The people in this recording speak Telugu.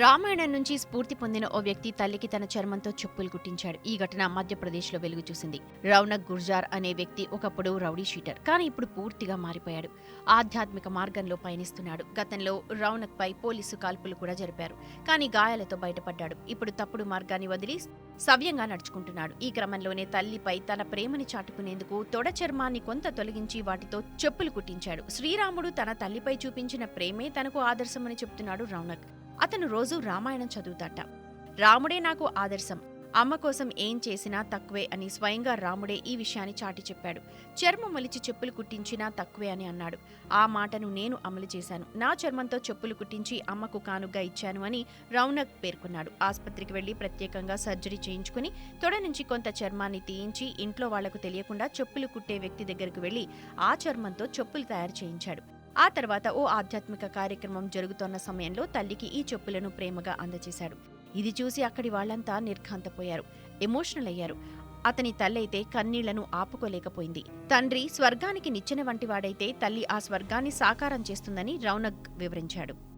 రామాయణం నుంచి స్ఫూర్తి పొందిన ఓ వ్యక్తి తల్లికి తన చర్మంతో చెప్పులు కుట్టించాడు ఈ ఘటన మధ్యప్రదేశ్లో వెలుగు చూసింది. రౌనక్ గుర్జార్ అనే వ్యక్తి ఒకప్పుడు రౌడీ షీటర్ కానీ ఇప్పుడు పూర్తిగా మారిపోయాడు. ఆధ్యాత్మిక మార్గంలో పయనిస్తున్నాడు. గతంలో రౌనక్ పై పోలీసు కాల్పులు కూడా జరిపారు కానీ గాయాలతో బయటపడ్డాడు. ఇప్పుడు తప్పుడు మార్గాన్ని వదిలి సవ్యంగా నడుచుకుంటున్నాడు. ఈ క్రమంలోనే తల్లిపై తన ప్రేమని చాటుకునేందుకు తొడ చర్మాన్ని కొంత తొలగించి వాటితో చెప్పులు కుట్టించాడు శ్రీరాముడు తన తల్లిపై చూపించిన ప్రేమే తనకు ఆదర్శమని చెప్తున్నాడు రౌనక్. అతను రోజూ రామాయణం చదువుతాట. రాముడే నాకు ఆదర్శం. అమ్మ కోసం ఏం చేసినా తక్కువే అని స్వయంగా రాముడే ఈ విషయాన్ని చాటి చెప్పాడు. చర్మం మలిచి చెప్పులు కుట్టించినా తక్కువే అని అన్నాడు. ఆ మాటను నేను అమలు చేశాను. నా చర్మంతో చెప్పులు కుట్టించి అమ్మకు కానుగ్గా ఇచ్చాను అని రౌనక్ పేర్కొన్నాడు. ఆసుపత్రికి వెళ్ళి ప్రత్యేకంగా సర్జరీ చేయించుకుని తొడ నుంచి కొంత చర్మాన్ని తీయించి ఇంట్లో వాళ్ళకు తెలియకుండా చెప్పులు కుట్టే వ్యక్తి దగ్గరకు వెళ్ళి ఆ చర్మంతో చెప్పులు తయారు చేయించాడు. ఆ తర్వాత ఓ ఆధ్యాత్మిక కార్యక్రమం జరుగుతోన్న సమయంలో తల్లికి ఈ చెప్పులను ప్రేమగా అందజేశాడు ఇది చూసి అక్కడి వాళ్ళంతా నిర్ఘాంతపోయారు. ఎమోషనల్ అయ్యారు. అతని తల్లైతే కన్నీళ్ళను ఆపుకోలేకపోయింది. తండ్రి స్వర్గానికి నిచ్చెన వంటివాడైతే తల్లి ఆ స్వర్గాన్ని సాకారం చేస్తుందని రౌనక్ వివరించాడు.